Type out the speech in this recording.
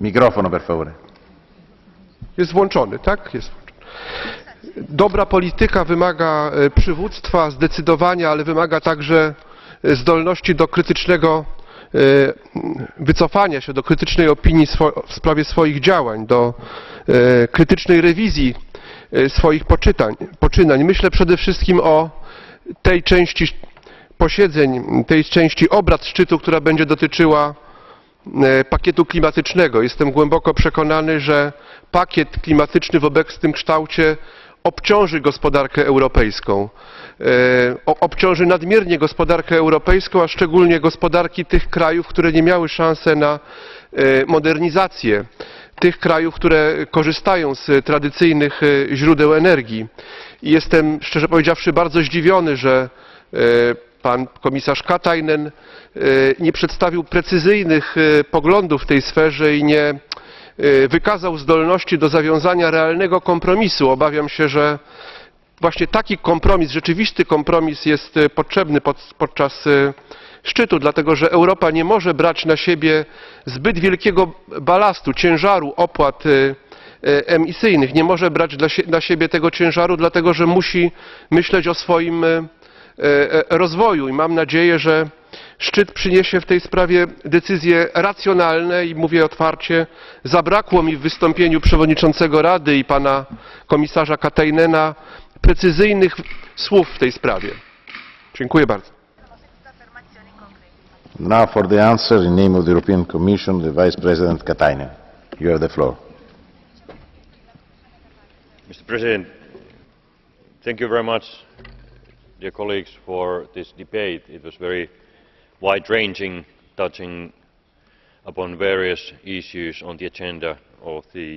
Microfono, per favore. Jest włączony, tak? Jest włączony. Dobra polityka wymaga e, przywództwa, zdecydowania, ale wymaga także e, zdolności do krytycznego e, wycofania się, do krytycznej opinii w sprawie swoich działań, do krytycznej rewizji swoich poczytań, poczynań. Myślę przede wszystkim o tej części posiedzeń, tej części obrad szczytu, która będzie dotyczyła pakietu klimatycznego. Jestem głęboko przekonany, że pakiet klimatyczny w obecnym kształcie obciąży gospodarkę europejską. E, Obciąży nadmiernie gospodarkę europejską, a szczególnie gospodarki tych krajów, które nie miały szansy na e, modernizację, tych krajów, które korzystają z tradycyjnych e, źródeł energii. Jestem, szczerze powiedziawszy, bardzo zdziwiony, że e, pan komisarz Katainen e, nie przedstawił precyzyjnych e, poglądów w tej sferze i nie e, wykazał zdolności do zawiązania realnego kompromisu. Obawiam się, że właśnie taki kompromis, rzeczywisty kompromis jest potrzebny pod, podczas szczytu, dlatego że Europa nie może brać na siebie zbyt wielkiego balastu, ciężaru opłat emisyjnych. Nie może brać na siebie tego ciężaru, dlatego że musi myśleć o swoim rozwoju i mam nadzieję, że szczyt przyniesie w tej sprawie decyzje racjonalne i mówię otwarcie, zabrakło mi w wystąpieniu przewodniczącego Rady i pana komisarza Katainena precyzyjnych słów w tej sprawie. Dziękuję bardzo. Now for the answer in name of the European Commission, the Vice President Katainen. You have the floor. Mr. President, thank you very much, dear colleagues, for this debate. It was very wide-ranging, touching upon various issues on the agenda of the